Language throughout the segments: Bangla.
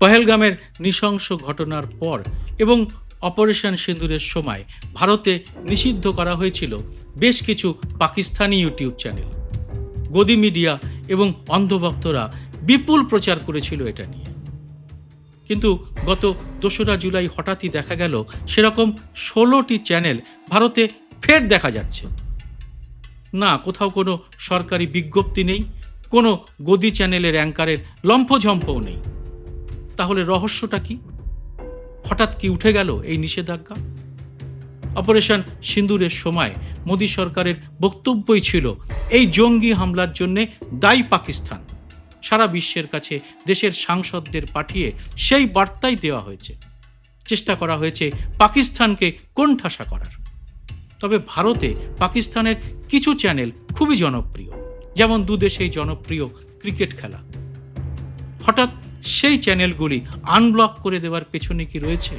পহেলগামের নৃশংস ঘটনার পর এবং অপারেশন সিঁদুরের সময় ভারতে নিষিদ্ধ করা হয়েছিল বেশ কিছু পাকিস্তানি ইউটিউব চ্যানেল। গদি মিডিয়া এবং অন্ধভক্তরা বিপুল প্রচার করেছিল এটা নিয়ে। কিন্তু গত দোসরা জুলাই হঠাৎই দেখা গেল সেরকম ষোলোটি চ্যানেল ভারতে ফের দেখা যাচ্ছে। না, কোথাও কোনো সরকারি বিজ্ঞপ্তি নেই, কোনো গদি চ্যানেলের অ্যাঙ্কারের লম্ফঝম্পও নেই। তাহলে রহস্যটা কি? হঠাৎ কি উঠে গেল এই নিষেধাজ্ঞা? অপারেশন সিন্দুরের সময় মোদী সরকারের বক্তব্যই ছিল, এই জঙ্গি হামলার জন্যে দায়ী পাকিস্তান। সারা বিশ্বের কাছে দেশের সাংসদদের পাঠিয়ে সেই বার্তাই দেওয়া হয়েছে। চেষ্টা করা হয়েছে পাকিস্তানকে কোণঠাসা করার। তবে ভারতে পাকিস্তানের কিছু চ্যানেল খুবই জনপ্রিয়, যেমন দুদেশেই জনপ্রিয় ক্রিকেট খেলা। হঠাৎ সেই চ্যানেলগুলি আনব্লক করে দেওয়ার পেছনে কি রয়েছে?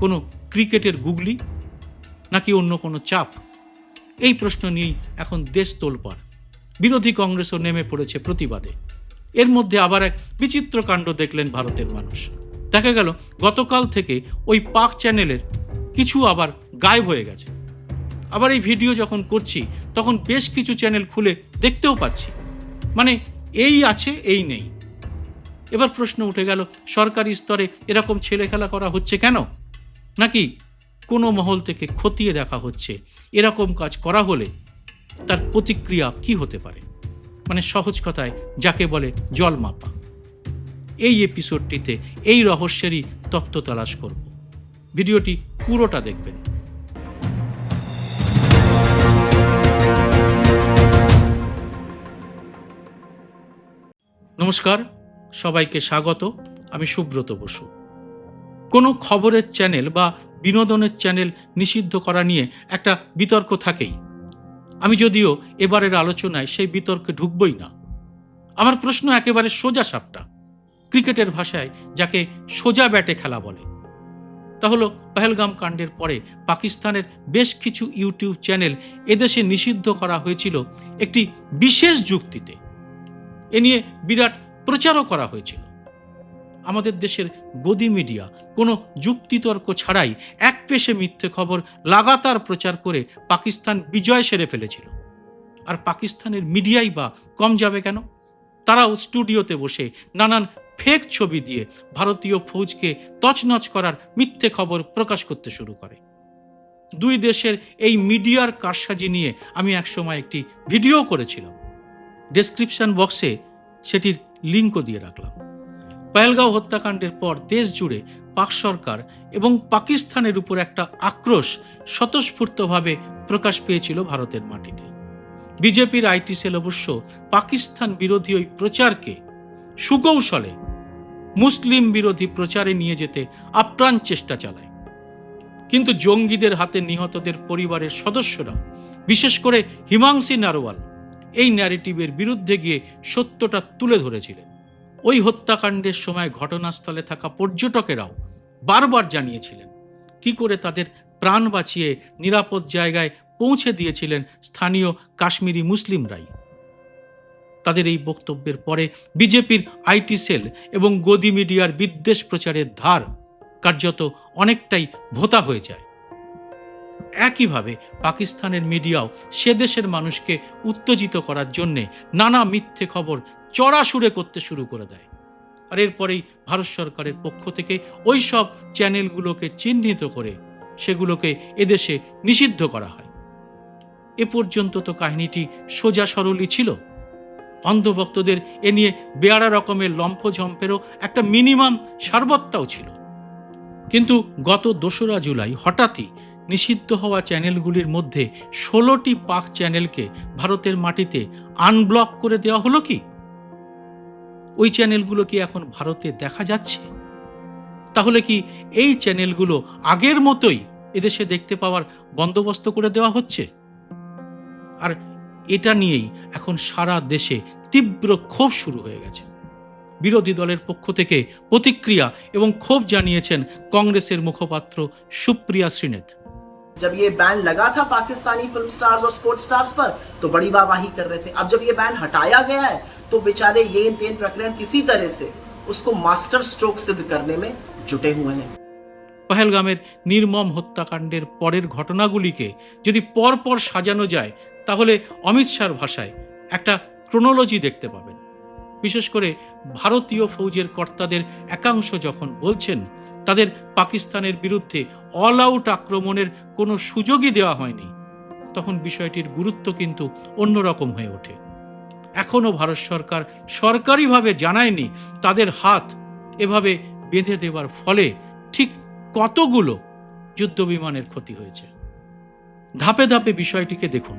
কোনো ক্রিকেটের গুগলি? নাকি অন্য কোনো চাপ? এই প্রশ্ন নিয়েই এখন দেশ তোলপাড়। বিরোধী কংগ্রেসও নেমে পড়েছে প্রতিবাদে। এর মধ্যে আবার এক বিচিত্র কাণ্ড দেখলেন ভারতের মানুষ। দেখা গেল, গতকাল থেকে ওই পাক চ্যানেলের কিছু আবার গায়েব হয়ে গেছে। আবার এই ভিডিও যখন করছি, তখন বেশ কিছু চ্যানেল খুলে দেখতেও পাচ্ছি। মানে এই আছে, এই নেই। এবার প্রশ্ন উঠে গেল, সরকারি স্তরে এরকম ছেলে খেলা করা হচ্ছে কেন? নাকি কোনো মহল থেকে খতিয়ে দেখা হচ্ছে, এরকম কাজ করা হলে তার প্রতিক্রিয়া কি হতে পারে? মানে সহজ কথায়, যাকে বলে জল মাপা। এই এপিসোডটিতে এই রহস্যেরই তত্ত্ব তালাশ করব। ভিডিওটি পুরোটা দেখবেন। নমস্কার। সবাইকে স্বাগত, আমি সুব্রত বসু। কোনো খবরের চ্যানেল বা বিনোদনের চ্যানেল নিষিদ্ধ করা নিয়ে একটা বিতর্ক থাকেই। আমি যদিও এবারের আলোচনায় সেই বিতর্কে ঢুকবই না। আমার প্রশ্ন একেবারে সোজা সাপটা। ক্রিকেটের ভাষায় যাকে সোজা ব্যাটে খেলা বলে। তা হলো পহেলগাম কাণ্ডের পরে পাকিস্তানের বেশ কিছু ইউটিউব চ্যানেল এদেশে নিষিদ্ধ করা হয়েছিল একটি বিশেষ যুক্তিতে। এ নিয়ে বিরাট প্রচারও করা হয়েছিল। আমাদের দেশের গদি মিডিয়া কোনো যুক্তিতর্ক ছাড়াই এক পেশে মিথ্যে খবর লাগাতার প্রচার করে পাকিস্তান বিজয় সেরে ফেলেছিল। আর পাকিস্তানের মিডিয়াই বা কম যাবে কেন? তারাও স্টুডিওতে বসে নানান ফেক ছবি দিয়ে ভারতীয় ফৌজকে তছনছ করার মিথ্যে খবর প্রকাশ করতে শুরু করে। দুই দেশের এই মিডিয়ার কারসাজি নিয়ে আমি একসময় একটি ভিডিও করেছিলাম। ডেসক্রিপশন বক্সে সেটির লিঙ্কও দিয়ে রাখলাম। পহেলগাঁও হত্যাকাণ্ডের পর দেশ জুড়ে পাক সরকার এবং পাকিস্তানের উপর একটা আক্রোশ স্বতঃস্ফূর্তভাবে প্রকাশ পেয়েছিল ভারতের মাটিতে। বিজেপির আইটি সেল অবশ্য পাকিস্তান বিরোধী ওই প্রচারকে সুকৌশলে মুসলিম বিরোধী প্রচারে নিয়ে যেতে আপ্রাণ চেষ্টা চালায়। কিন্তু জঙ্গিদের হাতে নিহতদের পরিবারের সদস্যরা, বিশেষ করে হিমাংশী নারওয়াল এই ন্যারেটিভের বিরুদ্ধে গিয়ে সত্যটা তুলে ধরেছিলেন। ওই হত্যাকাণ্ডের সময় ঘটনাস্থলে থাকা পর্যটকেরাও বারবার জানিয়েছিলেন, কি করে তাদের প্রাণ বাঁচিয়ে নিরাপদ জায়গায় পৌঁছে দিয়েছিলেন স্থানীয় কাশ্মীরি মুসলিমরাই। তাদের এই বক্তব্যের পরে বিজেপির আইটি সেল এবং গদি মিডিয়ার বিদ্বেষ প্রচারের ধার কার্যত অনেকটাই ভোতা হয়ে যায়। একইভাবে পাকিস্তানের মিডিয়াও সে দেশের মানুষকে উত্তেজিত করার জন্যে নানা মিথ্যে খবর চড়া সুরে করতে শুরু করে দেয়। আর এরপরেই ভারত সরকারের পক্ষ থেকে ওই সব চ্যানেলগুলোকে চিহ্নিত করে সেগুলোকে এদেশে নিষিদ্ধ করা হয়। এ পর্যন্ত তো কাহিনীটি সোজা সরলই ছিল। অন্ধভক্তদের এ নিয়ে বেয়ারা রকমের লম্ফঝম্পেরও একটা মিনিমাম সারবত্তাও ছিল। কিন্তু গত দোসরা জুলাই হঠাৎই নিষিদ্ধ হওয়া চ্যানেলগুলির মধ্যে ষোলোটি পাক চ্যানেলকে ভারতের মাটিতে আনব্লক করে দেওয়া হলো কি? ওই চ্যানেলগুলো কি এখন ভারতে দেখা যাচ্ছে? তাহলে কি এই চ্যানেলগুলো আগের মতোই এদেশে দেখতে পাওয়ার বন্দোবস্ত করে দেওয়া হচ্ছে? আর এটা নিয়েই এখন সারা দেশে তীব্র ক্ষোভ শুরু হয়ে গেছে। বিরোধী দলের পক্ষ থেকে প্রতিক্রিয়া এবং ক্ষোভ জানিয়েছেন কংগ্রেসের মুখপাত্র সুপ্রিয়া শ্রীনেথ जब ये बैन लगा था पाकिस्तानी फिल्म स्टार्स और स्पोर्ट्स स्टार्स पर तो बड़ी वाहवाही कर रहे थे अब जब ये बैन हटाया गया है तो बेचारे ये तेन प्रकरण किसी तरह से उसको मास्टर स्ट्रोक सिद्ध करने में जुटे हुए हैं পহেলগামের নির্মম হত্যাকাণ্ডের পরের ঘটনাগুলিকে যদি পরপর সাজানো যায় তাহলে অমিত শাহর ভাষায় একটা ক্রোনোলজি দেখতে পাবেন বিশেষ করে ভারতীয় ফৌজের কর্তাদের একাংশ যখন বলছেন, তাদের পাকিস্তানের বিরুদ্ধে অল আউট আক্রমণের কোনো সুযোগই দেওয়া হয়নি। তখন বিষয়টির গুরুত্ব কিন্তু অন্যরকম হয়ে ওঠে। এখনও ভারত সরকার সরকারিভাবে জানায়নি তাদের হাত এভাবে বেঁধে দেওয়ার ফলে ঠিক কতগুলো যুদ্ধবিমানের ক্ষতি হয়েছে। ধাপে ধাপে বিষয়টিকে দেখুন।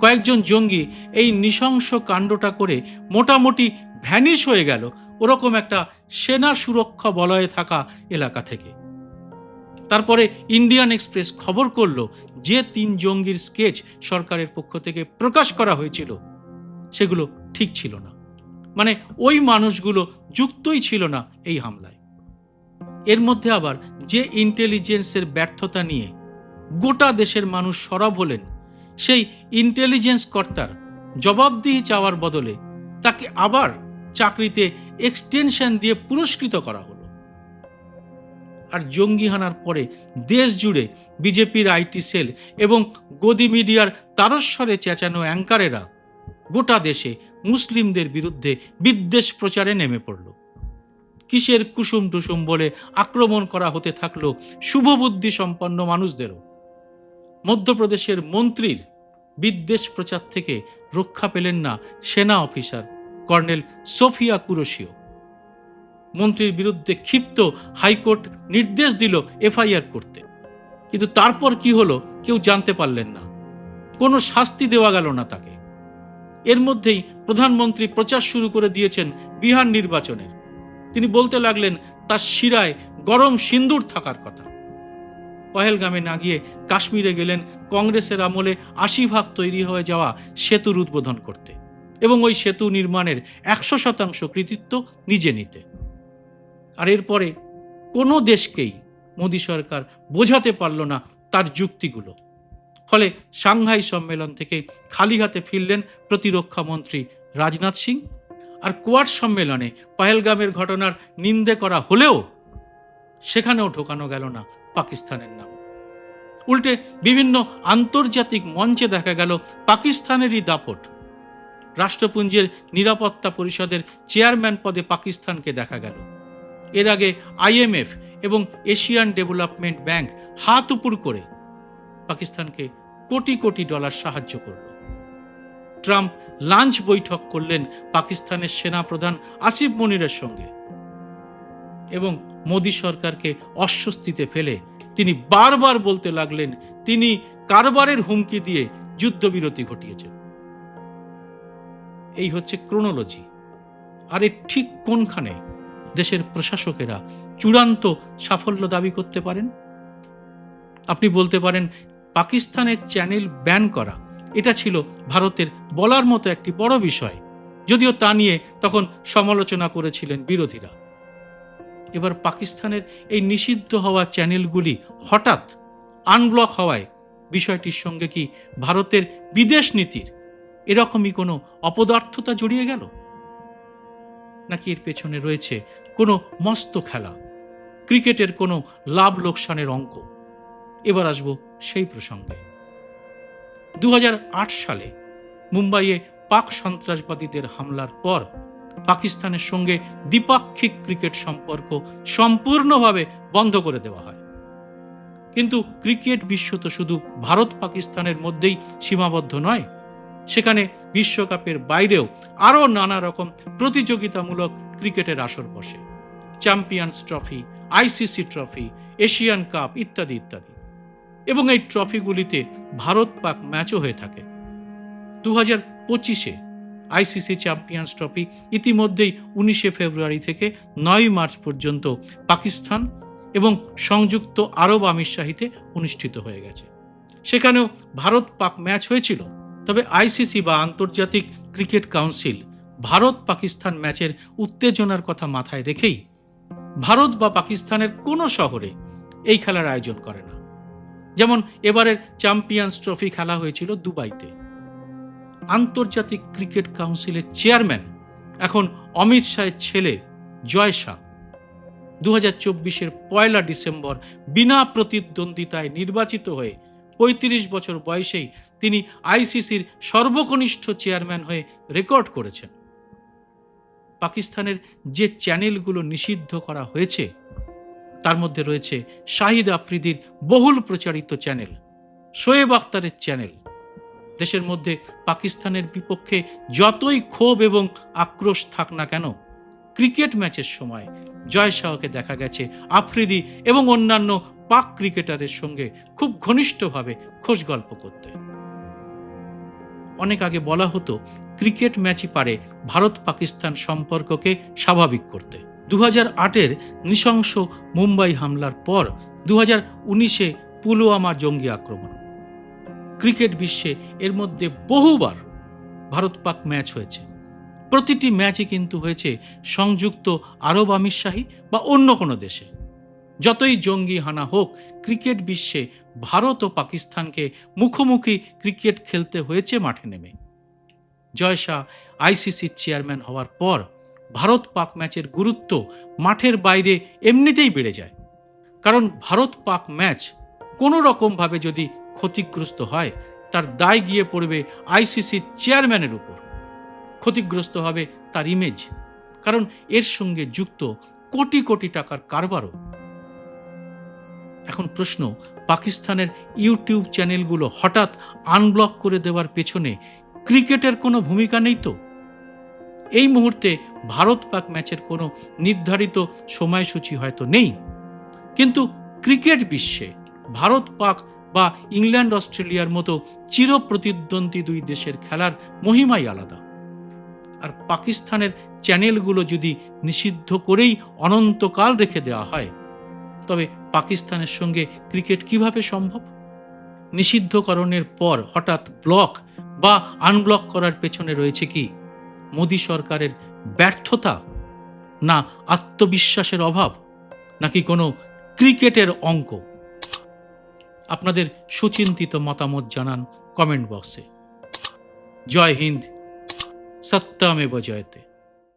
কয়েকজন জঙ্গি এই নৃশংস কাণ্ডটা করে মোটামুটি ভ্যানিশ হয়ে গেল ওরকম একটা সেনা সুরক্ষা বলয়ে থাকা এলাকা থেকে। তারপরে ইন্ডিয়ান এক্সপ্রেস খবর করল যে তিন জঙ্গির স্কেচ সরকারের পক্ষ থেকে প্রকাশ করা হয়েছিল, সেগুলো ঠিক ছিল না। মানে ওই মানুষগুলো যুক্তই ছিল না এই হামলায়। এর মধ্যে আবার যে ইন্টেলিজেন্সের ব্যর্থতা নিয়ে গোটা দেশের মানুষ সরব হলেন সেই ইন্টেলিজেন্স কর্তার জবাবদিহি চাওয়ার বদলে তাকে আবার চাকরিতে এক্সটেনশন দিয়ে পুরস্কৃত করা হলো। আর জঙ্গি হানার পরে দেশ জুড়ে বিজেপির আইটি সেল এবং গদি মিডিয়ার তারস্বরে চেঁচানো অ্যাঙ্কারেরা গোটা দেশে মুসলিমদের বিরুদ্ধে বিদ্বেষ প্রচারে নেমে পড়ল। কিসের কুসুম টুসুম বলে আক্রমণ করা হতে থাকল শুভবুদ্ধি সম্পন্ন মানুষদেরও। মধ্যপ্রদেশের মন্ত্রীর বিদ্বেষ প্রচার থেকে রক্ষা পেলেন না সেনা অফিসার কর্নেল সোফিয়া কুরোশিও। মন্ত্রীর বিরুদ্ধে ক্ষিপ্ত হাইকোর্ট নির্দেশ দিল এফআইআর করতে। কিন্তু তারপর কি হলো কেউ জানতে পারলেন না। কোনো শাস্তি দেওয়া গেল না তাকে। এর মধ্যেই প্রধানমন্ত্রী প্রচার শুরু করে দিয়েছেন বিহার নির্বাচনের। তিনি বলতে লাগলেন, তার শিরায় গরম সিন্দুর থাকার কথা। পহেলগামে না গিয়ে কাশ্মীরে গেলেন, কংগ্রেসের আমলে আশি ভাগ তৈরি হয়ে যাওয়া সেতুর উদ্বোধন করতে এবং ওই সেতু নির্মাণের একশো শতাংশ কৃতিত্ব নিজে নিতে। আর এরপরে কোনো দেশকেই মোদী সরকার বোঝাতে পারল না তার যুক্তিগুলো। ফলে সাংহাই সম্মেলন থেকে খালি হাতে ফিরলেন প্রতিরক্ষা মন্ত্রী রাজনাথ সিং। আর কোয়াড সম্মেলনে পহেলগামের ঘটনার নিন্দে করা হলেও সেখানেও ঢোকানো গেল না পাকিস্তানের নাম। উল্টে বিভিন্ন আন্তর্জাতিক মঞ্চে দেখা গেল পাকিস্তানেরই দাপট। রাষ্ট্রপুঞ্জের নিরাপত্তা পরিষদের চেয়ারম্যান পদে পাকিস্তানকে দেখা গেল। এর আগে আইএমএফ এবং এশিয়ান ডেভেলপমেন্ট ব্যাংক হাত উপর করে পাকিস্তানকে কোটি কোটি ডলার সাহায্য করল। ট্রাম্প লাঞ্চ বৈঠক করলেন পাকিস্তানের সেনাপ্রধান আসিফ মনিরের সঙ্গে এবং মোদী সরকারকে অস্বস্তিতে ফেলে। তিনি বারবার বলতে লাগলেন, তিনি কারবারের হুমকি দিয়ে যুদ্ধবিরতি ঘটিয়েছেন। এই হচ্ছে ক্রোনোলজি। আর এর ঠিক কোনখানে দেশের প্রশাসকেরা চূড়ান্ত সাফল্য দাবি করতে পারেন? আপনি বলতে পারেন, পাকিস্তানের চ্যানেল ব্যান করা, এটা ছিল ভারতের বলার মতো একটি বড় বিষয়। যদিও তা নিয়ে তখন সমালোচনা করেছিলেন বিরোধীরা। এবার পাকিস্তানের এই নিষিদ্ধ হওয়া চ্যানেলগুলি হঠাৎ আনব্লক হওয়ায় বিষয়টির সঙ্গে কি ভারতের বিদেশ নীতির এরকমই কোনো অপদার্থতা জড়িয়ে গেল? নাকি এর পেছনে রয়েছে কোনো মস্ত খেলা? ক্রিকেটের কোনো লাভ লোকসানের অঙ্ক? এবার আসব সেই প্রসঙ্গে। দু হাজার আট সালে মুম্বাইয়ে পাক সন্ত্রাসবাদীদের হামলার পর পাকিস্তানের সঙ্গে দ্বিপাক্ষিক ক্রিকেট সম্পর্ক সম্পূর্ণভাবে বন্ধ করে দেওয়া হয়। কিন্তু ক্রিকেট বিশ্ব তো শুধু ভারত পাকিস্তানের মধ্যেই সীমাবদ্ধ নয়, সেখানে বিশ্বকাপের বাইরেও আরও নানা রকম প্রতিযোগিতামূলক ক্রিকেটের আসর বসে। Champions trophy, ICC trophy, Asian cup ইত্যাদি ইত্যাদি। এবং এই ট্রফিগুলিতে ভারত পাক ম্যাচও হয়ে থাকে। দু হাজার পঁচিশে আইসিসি চ্যাম্পিয়ন্স ট্রফি ইতিমধ্যেই উনিশে ফেব্রুয়ারি থেকে নয় মার্চ পর্যন্ত পাকিস্তান এবং সংযুক্ত আরব আমিরশাহিতে অনুষ্ঠিত হয়ে গেছে। সেখানেও ভারত পাক ম্যাচ হয়েছিল। তবে আইসিসি বা আন্তর্জাতিক ক্রিকেট কাউন্সিল ভারত পাকিস্তান ম্যাচের উত্তেজনার কথা মাথায় রেখেই ভারত বা পাকিস্তানের কোনো শহরে এই খেলার আয়োজন করে না। যেমন এবারের চ্যাম্পিয়ন্স ট্রফি খেলা হয়েছিল দুবাইতে। আন্তর্জাতিক ক্রিকেট কাউন্সিলের চেয়ারম্যান, এখন অমিত শাহের ছেলে জয় শাহ। দু হাজার চব্বিশের পয়লা ডিসেম্বর বিনা প্রতিদ্বন্দ্বিতায় নির্বাচিত হয়ে পঁয়ত্রিশ বছর বয়সেই তিনি আইসিসির সর্বকনিষ্ঠ চেয়ারম্যান হয়ে রেকর্ড করেছেন। পাকিস্তানের যে চ্যানেলগুলো নিষিদ্ধ করা হয়েছে, তার মধ্যে রয়েছে শাহিদ আফ্রিদির বহুল প্রচারিত চ্যানেল, শোয়েব আখতারের চ্যানেল। দেশের মধ্যে পাকিস্তানের বিপক্ষে যতই ক্ষোভ এবং আক্রোশ থাক না কেন, ক্রিকেট ম্যাচের সময় জয় শাহকে দেখা গেছে আফ্রিদি এবং অন্যান্য পাক ক্রিকেটারের সঙ্গে খুব ঘনিষ্ঠভাবে খোশ গল্প করতে। অনেক আগে বলা হতো, ক্রিকেট ম্যাচই পারে ভারত পাকিস্তান সম্পর্ককে স্বাভাবিক করতে। দু হাজার আটের নৃশংস মুম্বাই হামলার পর দু হাজার উনিশে পুলওয়ামা জঙ্গি আক্রমণ। ক্রিকেট বিশ্বে এর মধ্যে বহুবার ভারত পাক ম্যাচ হয়েছে। প্রতিটি ম্যাচই কিন্তু হয়েছে সংযুক্ত আরব আমিরশাহী বা অন্য কোনো দেশে। যতই জঙ্গি হানা হোক, ক্রিকেট বিশ্বে ভারত ও পাকিস্তানকে মুখোমুখি ক্রিকেট খেলতে হয়েছে মাঠে নেমে। জয় শাহ আইসিসির চেয়ারম্যান হওয়ার পর ভারত পাক ম্যাচের গুরুত্ব মাঠের বাইরে এমনিতেই বেড়ে যায়। কারণ ভারত পাক ম্যাচ কোনো রকমভাবে যদি ক্ষতিগ্রস্ত হয়, তার দায় গিয়ে পড়বে আইসিসির চেয়ারম্যানের উপর। ক্ষতিগ্রস্ত হবে তার ইমেজ কারণ এর সঙ্গে যুক্ত কোটি কোটি টাকার কারবারও। এখন প্রশ্ন, পাকিস্তানের ইউটিউব চ্যানেলগুলো হঠাৎ আনব্লক করে দেওয়ার পেছনে ক্রিকেটের কোনো ভূমিকা নেই তো? এই মুহূর্তে ভারত পাক ম্যাচের কোনো নির্ধারিত সময়সূচি হয়তো নেই। কিন্তু ক্রিকেট বিশ্বে ভারত পাক বা ইংল্যান্ড, অস্ট্রেলিয়ার মতো চিরপ্রতিদ্বন্দ্বী দুই দেশের খেলার মহিমাই আলাদা। আর পাকিস্তানের চ্যানেলগুলো যদি নিষিদ্ধ করেই অনন্তকাল রেখে দেওয়া হয়, তবে পাকিস্তানের সঙ্গে ক্রিকেট কীভাবে সম্ভব? নিষিদ্ধকরণের পর হঠাৎ ব্লক বা আনব্লক করার পেছনে রয়েছে কি? মোদী সরকারের ব্যর্থতা? না আত্মবিশ্বাসের অভাব? নাকি কোনো ক্রিকেটের অঙ্ক? আপনাদের সুচিন্তিত মতামত জানান কমেন্ট বক্সে। জয় হিন্দ। সত্যমেব বজয়তে